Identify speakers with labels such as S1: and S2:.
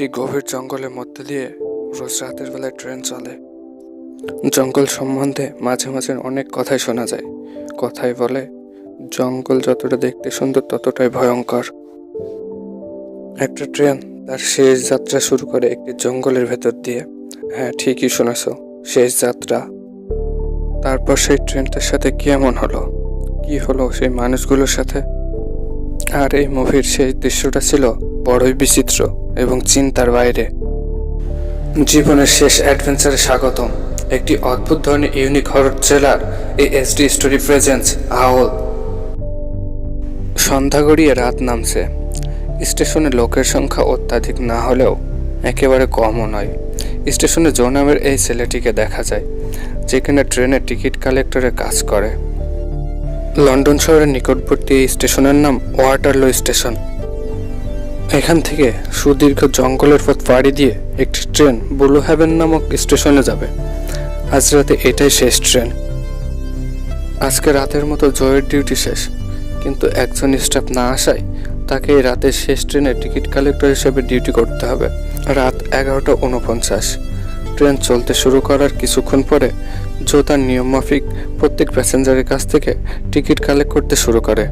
S1: একটি গভীর জঙ্গলের মধ্যে দিয়ে রোজ রাতের বেলায় ট্রেন চলে। জঙ্গল সম্বন্ধে মাঝে মাঝে অনেক কথাই শোনা যায়। কথাই বলে, জঙ্গল যতটা দেখতে সুন্দর ততটাই ভয়ঙ্কর। একটা ট্রেন তার শেষ যাত্রা শুরু করে একটি জঙ্গলের ভেতর দিয়ে। হ্যাঁ ঠিকই শুনেছ, শেষ যাত্রা। তারপর সেই ট্রেনটার সাথে কি এমন হলো? কি হলো সেই মানুষগুলোর সাথে? আর এই মুভির সেই দৃশ্যটা ছিল বড়ই বিচিত্র এবং চিন্তার বাইরে। জীবনের শেষ অ্যাডভেঞ্চারে স্বাগতম। একটি অদ্ভুত ধরনের ইউনিক হরর থ্রিলার এই এসডি স্টোরি প্রেজেন্স আওল সন্ধ্যা গড়িয়ে রাত নামছে। স্টেশনে লোকের সংখ্যা অত্যাধিক না হলেও একেবারে কমও নয়। স্টেশনে জো নামের এই ছেলেটিকে দেখা যায় যেখানে ট্রেনের টিকিট কালেক্টরে কাজ করে। লন্ডন শহরের নিকটবর্তী এই স্টেশনের নাম ওয়াটারলো স্টেশন। এখান থেকে সুদীর্ঘ জঙ্গলের পথ পাড়ি দিয়ে একটি ট্রেন ব্লু হ্যাভেন নামক স্টেশনে যাবে। আজ রাতে এটাই শেষ ট্রেন। আজকে রাতের মতো জয়ের ডিউটি শেষ, কিন্তু একজন স্টাফ না আসায় তাকে রাতের শেষ ট্রেনে টিকিট কালেক্টর হিসেবে ডিউটি করতে হবে। রাত এগারোটা উনপঞ্চাশ। ট্রেন চলতে শুরু করার কিছুক্ষণ পরে জো তার নিয়ম মাফিক প্রত্যেক প্যাসেঞ্জারের কাছ থেকে টিকিট কালেক্ট করতে শুরু করে।